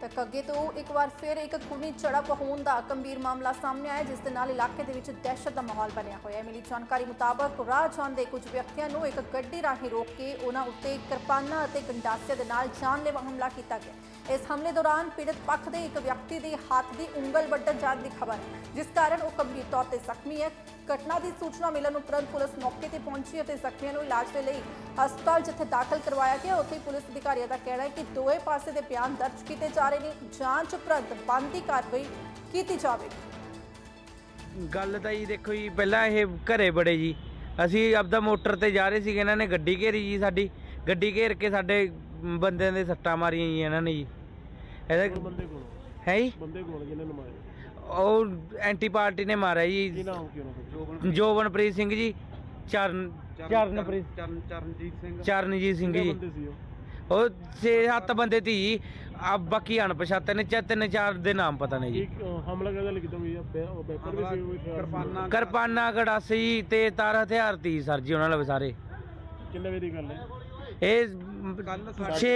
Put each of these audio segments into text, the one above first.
ਤਾਂ ਅੱਗੇ ਤੋਂ ਇੱਕ ਵਾਰ ਫਿਰ ਇੱਕ ਖੂਨੀ ਝੜਪ ਹੋਣ ਦਾ ਗੰਭੀਰ ਮਾਮਲਾ ਸਾਹਮਣੇ ਆਇਆ, ਜਿਸ ਦੇ ਨਾਲ ਇਲਾਕੇ ਦੇ ਵਿੱਚ ਦਹਿਸ਼ਤ ਦਾ ਮਾਹੌਲ ਬਣਿਆ ਹੋਇਆ ਹੈ। ਮਿਲੀ ਜਾਣਕਾਰੀ ਮੁਤਾਬਕ ਰਾਹ ਜਾਂਦੇ ਕੁਝ ਵਿਅਕਤੀਆਂ ਨੂੰ ਇੱਕ ਗੱਡੀ ਰਾਹੀਂ ਰੋਕ ਕੇ ਉਹਨਾਂ ਉੱਤੇ ਕਿਰਪਾਨਾਂ ਅਤੇ ਗੰਡਾਸਿਆਂ ਦੇ ਨਾਲ ਜਾਨਲੇਵਾ ਹਮਲਾ ਕੀਤਾ ਗਿਆ। ਇਸ ਹਮਲੇ ਦੌਰਾਨ ਪੀੜਤ ਪੱਖ ਦੇ ਇੱਕ ਵਿਅਕਤੀ ਦੇ ਹੱਥ ਦੀ ਉਂਗਲ ਵੱਢਣ ਜਾਣ ਦੀ ਖਬਰ ਹੈ, ਜਿਸ ਕਾਰਨ ਉਹ ਗੰਭੀਰ ਤੌਰ ਤੇ ਜ਼ਖਮੀ ਹੈ। ਘਟਨਾ ਦੀ ਸੂਚਨਾ ਮਿਲਣ ਉਪਰੰਤ ਪੁਲਿਸ ਮੌਕੇ ਤੇ ਪਹੁੰਚੀ ਅਤੇ ਜ਼ਖਮੀਆਂ ਨੂੰ ਇਲਾਜ ਦੇ ਲਈ ਹਸਪਤਾਲ ਜਿੱਥੇ ਦਾਖਲ ਕਰਵਾਇਆ ਗਿਆ ਉੱਥੇ ਪੁਲਿਸ ਅਧਿਕਾਰੀਆਂ ਦਾ ਕਹਿਣਾ ਹੈ ਕਿ ਦੋਵੇਂ ਪਾਸੇ ਦੇ ਬਿਆਨ ਦਰਜ ਕੀਤੇ ਜਾ ਰਹੇ ਨੇ। ਜਾਂਚ ਉਪਰੰਤ ਬਣਦੀ ਕਾਰਵਾਈ ਕੀਤੀ ਜਾਵੇਗੀ। ਗੱਲ ਤਾਂ ਜੀ ਦੇਖੋ ਜੀ ਪਹਿਲਾਂ ਇਹ ਘਰੇ ਬੜੇ ਜੀ। ਅਸੀਂ ਆਪਦਾ ਮੋਟਰ ਤੇ ਜਾ ਰਹੇ ਸੀਗੇ ਇਹਨਾਂ ਨੇ ਗੱਡੀ ਘੇਰੀ ਜੀ ਸਾਡੀ। ਗੱਡੀ ਘੇਰ ਕੇ ਸਾਡੇ ਬੰਦਿਆਂ ਦੇ ਸੱਟਾਂ ਮਾਰੀਆਂ ਜੀ ਇਹਨਾਂ ਨੇ ਜੀ। ਇਹਦਾ ਬੰਦੇ ਕੋਲ ਹੈ ਜੀ? ਬੰਦੇ ਕੋਲ ਜਿਹਨੇ ਨੂੰ ਮਾਰੇ ਉਹ ਐਂਟੀ ਪਾਰਟੀ ਨੇ ਮਾਰਿਆ ਕੀ ਜੀ ਨਾਮ ਕੀ ਉਹਨਾਂ ਦਾ ਜੋਬਨਪ੍ਰੀਤ ਸਿੰਘ ਜੀ ਚਰਨ ਚਰਨਪ੍ਰੀਤ ਚਰਨ ਚਰਨਜੀਤ ਸਿੰਘ। ਚਰਨਜੀਤ ਸਿੰਘ ਜੀ। ਬੰਦੇ ਸੀ ਉਹ? ਉਹ ਛੇ ਸੱਤ ਬੰਦੇ ਤੀ ਜੀ ਆ ਬਾਕੀ ਅਣਪਛਾਤੇ ਨੇ ਚਾ ਤਿੰਨ ਚਾਰ ਦੇ ਨਾਮ ਪਤਾ ਨਹੀਂ ਜੀ। ਹਮਲਾ ਕਿਹਦਾ ਲਿਖਦਾ ਹੋਈ ਆ ਪੈ- ਉਹ ਵੀ ਸੀ ਕੋਈ ਹਥਿਆਰ ਸੀ? ਕਿਰਪਾਨਾਂ ਕਿਰਪਾਨਾਂ ਗੜਾਸੀ ਤੇ ਤਾਰ ਹਥਿਆਰ ਤੀ ਸਰ ਜੀ ਉਹਨਾਂ ਲਵੇ ਸਾਰੇ। ਕਿੰਨੇ ਵਜੇ ਦੀ ਗੱਲ ਹੈ? ਇਹ ਕੱਲ੍ਹ 6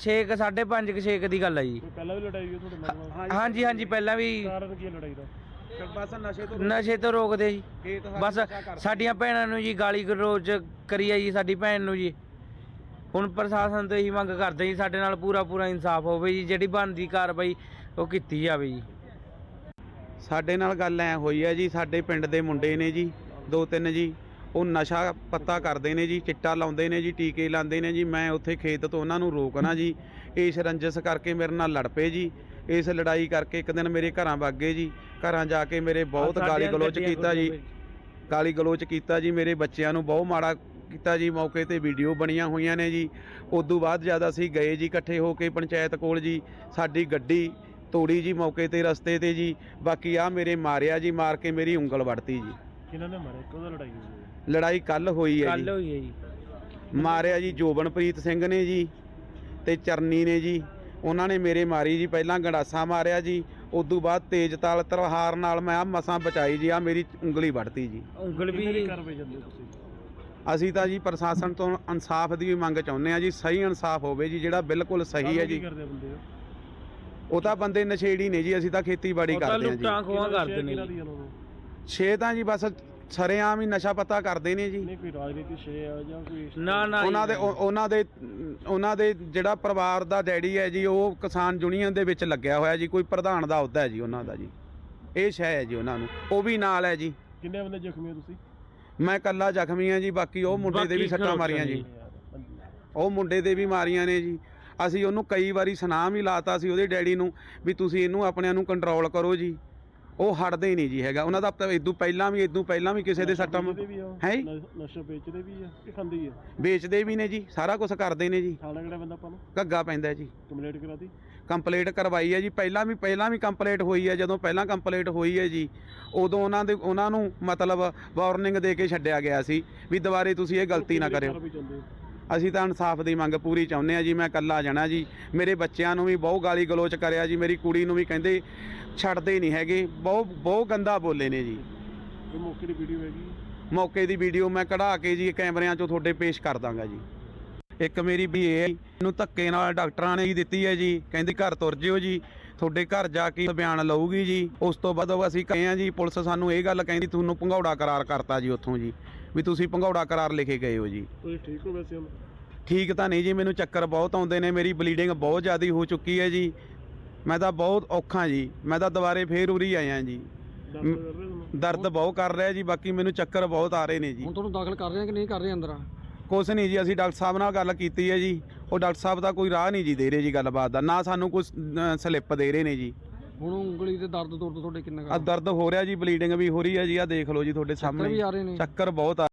6 5:30 ਕੁ ਛੇ ਕੁ ਦੀ ਗੱਲ ਹੈ ਜੀ। ਕੋਈ ਪਹਿਲਾਂ ਵੀ ਲੜਾਈ ਹੋਈ ਤੁਹਾਡੇ ਨਾਲ? ਹਾਂਜੀ ਹਾਂਜੀ ਪਹਿਲਾਂ ਵੀ ਕਾਰਨ ਕੀ ਹੈ ਲੜਾਈ ਦਾ? ਬਸ ਨਸ਼ੇ ਤੋਂ ਨਸ਼ੇ ਤੋਂ ਰੋਕਦੇ ਜੀ। ਬਸ। ਸਾਡੀਆਂ ਭੈਣਾਂ ਨੂੰ ਜੀ ਗਾਲੀ ਗਲੋਚ ਕਰੀ ਆ ਜੀ ਸਾਡੀ ਭੈਣ ਨੂੰ ਜੀ। ਹੁਣ ਪ੍ਰਸ਼ਾਸਨ ਤੋਂ ਇਹੀ ਮੰਗ ਕਰਦੇ ਜੀ ਸਾਡੇ ਨਾਲ ਪੂਰਾ ਪੂਰਾ ਇਨਸਾਫ ਹੋਵੇ ਜੀ ਜਿਹੜੀ ਬਣਦੀ ਕਾਰਵਾਈ ਉਹ ਕੀਤੀ ਜਾਵੇ ਜੀ। ਸਾਡੇ ਨਾਲ ਗੱਲ ਐ ਹੋਈ ਹੈ ਜੀ ਸਾਡੇ ਪਿੰਡ ਦੇ ਮੁੰਡੇ ਨੇ ਜੀ ਦੋ ਤਿੰਨ ਜੀ ਉਹ ਨਸ਼ਾ ਪੱਤਾ ਕਰਦੇ ਨੇ ਜੀ ਚਿੱਟਾ ਲਾਉਂਦੇ ਨੇ ਜੀ ਟੀਕੇ ਲਾਉਂਦੇ ਨੇ ਜੀ ਮੈਂ ਉੱਥੇ ਖੇਤ ਤੋਂ ਉਹਨਾਂ ਨੂੰ ਰੋਕਣਾ ਜੀ। ਇਸ ਰੰਜਸ ਕਰਕੇ ਮੇਰੇ ਨਾਲ ਲੜ ਪਏ ਜੀ। ਇਸ ਲੜਾਈ ਕਰਕੇ ਇੱਕ ਦਿਨ ਮੇਰੇ ਘਰਾਂ ਵਗ ਗਏ ਜੀ। ਘਰਾਂ ਜਾ ਕੇ ਮੇਰੇ ਬਹੁਤ ਗਾਲੀ ਗਲੋਚ ਕੀਤਾ ਜੀ। ਗਾਲੀ ਗਲੋਚ ਕੀਤਾ ਜੀ ਮੇਰੇ ਬੱਚਿਆਂ ਨੂੰ ਬਹੁਤ ਮਾੜਾ ਕੀਤਾ ਜੀ। ਮੌਕੇ ਤੇ ਵੀਡੀਓ ਬਣੀਆਂ ਹੋਈਆਂ ਨੇ ਜੀ। ਉਦੋਂ ਬਾਅਦ ਜਦ ਅਸੀਂ ਗਏ ਜੀ ਇਕੱਠੇ ਹੋ ਕੇ ਪੰਚਾਇਤ ਕੋਲ ਜੀ ਸਾਡੀ ਗੱਡੀ ਤੋੜੀ ਜੀ ਮੌਕੇ ਤੇ ਰਸਤੇ ਤੇ ਜੀ। ਬਾਕੀ ਆ ਮੇਰੇ ਮਾਰਿਆ ਜੀ ਮਾਰ ਕੇ ਮੇਰੀ ਉਂਗਲ ਵੜਤੀ ਜੀ। ਕਿਹਨਾਂ ਨੇ ਮਾਰੇ ਕਦੋਂ ਲੜਾਈ ਹੋਈ ਲੜਾਈ ਕੱਲ ਹੋਈ ਹੈ ਕੱਲ ਜੀ ਹੋਈ ਹੈ ਜੀ। ਮਾਰਿਆ ਜੀ ਜੋਬਨਪ੍ਰੀਤ ਸਿੰਘ ਨੇ ਜੀ ਤੇ ਚਰਨੀ ਨੇ ਜੀ। ਉਹਨਾਂ ਨੇ ਮੇਰੇ ਮਾਰੀ ਜੀ ਪਹਿਲਾਂ ਗੰਡਾਸਾ ਮਾਰਿਆ ਜੀ ਉਦੋਂ ਬਾਅਦ ਤੇਜ਼ਤਾਲ ਤਲਵਾਰ ਨਾਲ ਮੈਂ ਆ ਮਸਾਂ ਬਚਾਈ ਜੀ ਆ ਮੇਰੀ ਉਂਗਲੀ ਵੜਤੀ ਜੀ ਉਂਗਲ ਵੀ ਅਸੀਂ ਤਾਂ ਜੀ ਪ੍ਰਸ਼ਾਸਨ ਤੋਂ ਇਨਸਾਫ ਦੀ ਮੰਗ ਚਾਹੁੰਦੇ ਆ ਜੀ ਸਹੀ ਇਨਸਾਫ ਹੋਵੇ ਜੀ ਜਿਹੜਾ ਬਿਲਕੁਲ ਸਹੀ ਹੈ ਜੀ ਉਹ? ਤਾਂ ਬੰਦੇ ਨਸ਼ੇੜੀ ਨੇ ਜੀ ਅਸੀਂ ਤਾਂ ਖੇਤੀਬਾੜੀ ਤਾਂ ਕਰਦੇ ਆ ਜੀ ਲੁੱਟਾਂ ਖੋਹਾਂ ਕਰਦੇ ਨੂੰ? ਛੇ ਤਾਂ ਜੀ ਬਸ ਸਰੇਆਮ ਹੀ ਨਸ਼ਾ ਪਤਾ ਕਰਦੇ ਨੇ ਜੀ। ਨਹੀਂ ਕੋਈ ਰਾਜਨੀਤੀ ਛੇ ਆ ਜਾਂ ਕੋਈ ਨਾ ਨਾ। ਉਹਨਾਂ ਦੇ ਉਹ- ਉਹਨਾਂ ਦੇ ਉਹਨਾਂ ਦੇ ਜਿਹੜਾ ਪਰਿਵਾਰ ਦਾ ਡੈਡੀ ਹੈ ਜੀ ਉਹ ਕਿਸਾਨ ਯੂਨੀਅਨ ਦੇ ਵਿੱਚ ਲੱਗਿਆ ਹੋਇਆ ਜੀ ਕੋਈ ਪ੍ਰਧਾਨ ਦਾ ਅਹੁਦਾ ਹੈ ਜੀ ਉਹਨਾਂ ਦਾ ਜੀ। ਇਹ ਸ਼ੈ ਹੈ ਜੀ ਉਹਨਾਂ ਨੂੰ ਉਹ ਵੀ ਨਾਲ ਹੈ ਜੀ। ਕਿੰਨੇ ਬੰਦੇ ਜ਼ਖਮੀ ਹੋ ਤੁਸੀਂ? ਮੈਂ ਕੱਲਾ ਜ਼ਖਮੀ ਹਾਂ ਜੀ ਬਾਕੀ ਉਹ ਮੁੰਡੇ ਦੇ ਵੀ ਬਾਕੀ ਸੱਟਾਂ ਮਾਰੀਆਂ ਜੀ। ਹਾਂਜੀ। ਉਹ ਮੁੰਡੇ ਦੇ ਵੀ ਮਾਰੀਆਂ ਨੇ ਜੀ। ਅਸੀਂ ਉਹਨੂੰ ਕਈ ਵਾਰੀ ਸੁਨਾਮ ਹੀ ਲਾਤਾ ਸੀ ਉਹਦੇ ਡੈਡੀ ਨੂੰ ਵੀ ਤੁਸੀਂ ਇਹਨੂੰ ਆਪਣਿਆਂ ਨੂੰ ਕੰਟਰੋਲ ਕਰੋ ਜੀ। ਉਹ ਹਟਦੇ ਨਹੀਂ ਜੀ ਹੈਗਾ। ਉਹਨਾਂ ਦਾ ਤਾਂ ਇਦੋਂ ਪਹਿਲਾਂ ਵੀ ਇਦੋਂ ਪਹਿਲਾਂ ਵੀ ਕਿਸੇ ਦੇ ਸੱਟਾਂ ਵੇਚਦੇ ਵੀ? ਹੈ? ਨ- ਨਸ਼ਾ ਵੇਚਦੇ ਵੀ ਆ ਕਿ ਖਾਂਦੇ ਆ? ਵੇਚਦੇ ਵੀ ਨੇ ਜੀ ਸਾਰਾ ਕੁਝ ਕਰਦੇ ਨੇ ਜੀ। ਖਾਣਾ ਕਿਹੜਾ ਬੰਦਾ ਆਪਾਂ ਨੂੰ? ਘੱਗਾ ਪੈਂਦਾ ਜੀ। ਕੰਪਲੀਟ ਕਰਾਤੀ? ਕੰਪਲੀਟ ਕਰਵਾਈ ਹੈ ਜੀ। ਪਹਿਲਾਂ ਵੀ ਪਹਿਲਾਂ ਵੀ ਕੰਪਲੀਟ ਹੋਈ ਹੈ ਜਦੋਂ ਪਹਿਲਾਂ ਕੰਪਲੀਟ ਹੋਈ ਹੈ ਜੀ ਉਦੋਂ ਉਹਨਾਂ ਦੇ ਉਹਨਾਂ ਨੂੰ ਮਤਲਬ ਵਾਰਨਿੰਗ ਦੇ ਕੇ ਛੱਡਿਆ ਗਿਆ ਸੀ ਵੀ ਦੁਬਾਰੇ ਤੁਸੀਂ ਇਹ ਗਲਤੀ ਨਾ ਕਰਿਓ? ਅਸੀਂ ਤਾਂ ਇਨਸਾਫ ਦੀ ਮੰਗ ਪੂਰੀ ਚਾਹੁੰਦੇ ਆ ਜੀ ਮੈਂ ਇਕੱਲਾ ਜਾਣਾ ਜੀ। ਮੇਰੇ ਬੱਚਿਆਂ ਨੂੰ ਵੀ ਬਹੁਤ ਗਾਲੀ ਗਲੋਚ ਕਰਿਆ ਜੀ ਮੇਰੀ ਕੁੜੀ ਨੂੰ ਵੀ ਕਹਿੰਦੇ ਛੱਡਦੇ ਨਹੀਂ ਹੈਗੇ ਬਹੁਤ ਬਹੁਤ ਗੰਦਾ ਬੋਲੇ ਨੇ ਜੀ। ਕੋਈ ਮੌਕੇ ਦੀ ਵੀਡੀਓ ਹੈਗੀ? ਮੌਕੇ ਦੀ ਵੀਡੀਓ ਮੈਂ ਕਢਾ ਕੇ ਜੀ ਕੈਮਰਿਆਂ 'ਚੋਂ ਤੁਹਾਡੇ ਪੇਸ਼ ਕਰ ਦਾਂਗਾ ਜੀ। ਇੱਕ ਮੇਰੀ ਵੀ ਇਹ ਨੂੰ ਧੱਕੇ ਨਾਲ ਡਾਕਟਰਾਂ ਨੇ ਹੀ ਦਿੱਤੀ ਹੈ ਜੀ ਕਹਿੰਦੀ ਘਰ ਤੁਰ ਜਿਓ ਜੀ ਤੁਹਾਡੇ ਘਰ ਜਾ ਕੇ ਬਿਆਨ ਲਊਗੀ ਜੀ। ਉਸ ਤੋਂ ਬਾਅਦ ਅਸੀਂ ਕਹੇ ਆ ਜੀ ਪੁਲਿਸ ਸਾਨੂੰ ਇਹ ਗੱਲ ਕਹਿੰਦੀ ਤੁਹਾਨੂੰ ਭੰਗੌੜਾ ਕਰਾਰ ਕਰਤਾ ਜੀ ਉੱਥੋਂ ਜੀ। ਵੀ ਤੁਸੀਂ ਭੰਗੌੜਾ ਕਰਾਰ ਲਿਖੇ ਗਏ ਹੋ ਜੀ। ਤੁਸੀਂ ਠੀਕ ਹੋ ਵੈਸੇ ਹੁਣ? ਠੀਕ ਤਾਂ ਨਹੀਂ ਜੀ ਮੈਨੂੰ ਚੱਕਰ ਬਹੁਤ ਆਉਂਦੇ ਨੇ ਮੇਰੀ ਬਲੀਡਿੰਗ ਬਹੁਤ ਜ਼ਿਆਦਾ ਹੋ ਚੁੱਕੀ ਹੈ ਜੀ। ਮੈਂ ਤਾਂ ਬਹੁਤ ਔਖਾ ਜੀ ਮੈਂ ਤਾਂ ਦੁਬਾਰੇ ਫੇਰ ਉਰੀ ਆਇਆ ਜੀ। ਦਰਦ ਕਰ ਰਹੇ ਤੁਹਾਨੂੰ? ਦਰਦ ਬਹੁਤ ਕਰ ਰਿਹਾ ਜੀ ਬਾਕੀ ਮੈਨੂੰ ਚੱਕਰ ਬਹੁਤ ਆ ਰਹੇ ਨੇ ਜੀ। ਹੁਣ ਤੁਹਾਨੂੰ ਦਾਖਲ ਕਰ ਰਹੇ ਆ ਕਿ ਨਹੀਂ ਕਰ ਰਹੇ ਅੰਦਰ? ਕੁਛ ਨਹੀਂ ਜੀ ਅਸੀਂ ਡਾਕਟਰ ਸਾਹਿਬ ਨਾਲ ਗੱਲ ਕੀਤੀ ਹੈ ਜੀ। ਉਹ ਡਾਕਟਰ ਸਾਹਿਬ ਦਾ ਕੋਈ ਰਾਹ ਨਹੀਂ ਜੀ ਦੇ ਰਹੇ ਜੀ ਗੱਲਬਾਤ ਦਾ ਨਾ ਸਾਨੂੰ ਕੁਝ ਸਲਿੱਪ ਦੇ ਰਹੇ ਨੇ ਜੀ। ਹੁਣ ਉਂਗਲੀ ਤੇ ਦਰਦ ਦੁਰਦ ਤੁਹਾਡੇ ਕਿੰਨਾ ਆ? ਦਰਦ ਹੋ ਰਿਹਾ ਜੀ ਬਲੀਡਿੰਗ ਵੀ ਹੋ ਰਹੀ ਹੈ ਜੀ ਆ ਦੇਖ ਲਓ ਜੀ ਤੁਹਾਡੇ ਵੀ ਸਾਹਮਣੇ ਆ ਰਹੇ ਨੇ। ਚੱਕਰ ਬਹੁਤ ਆ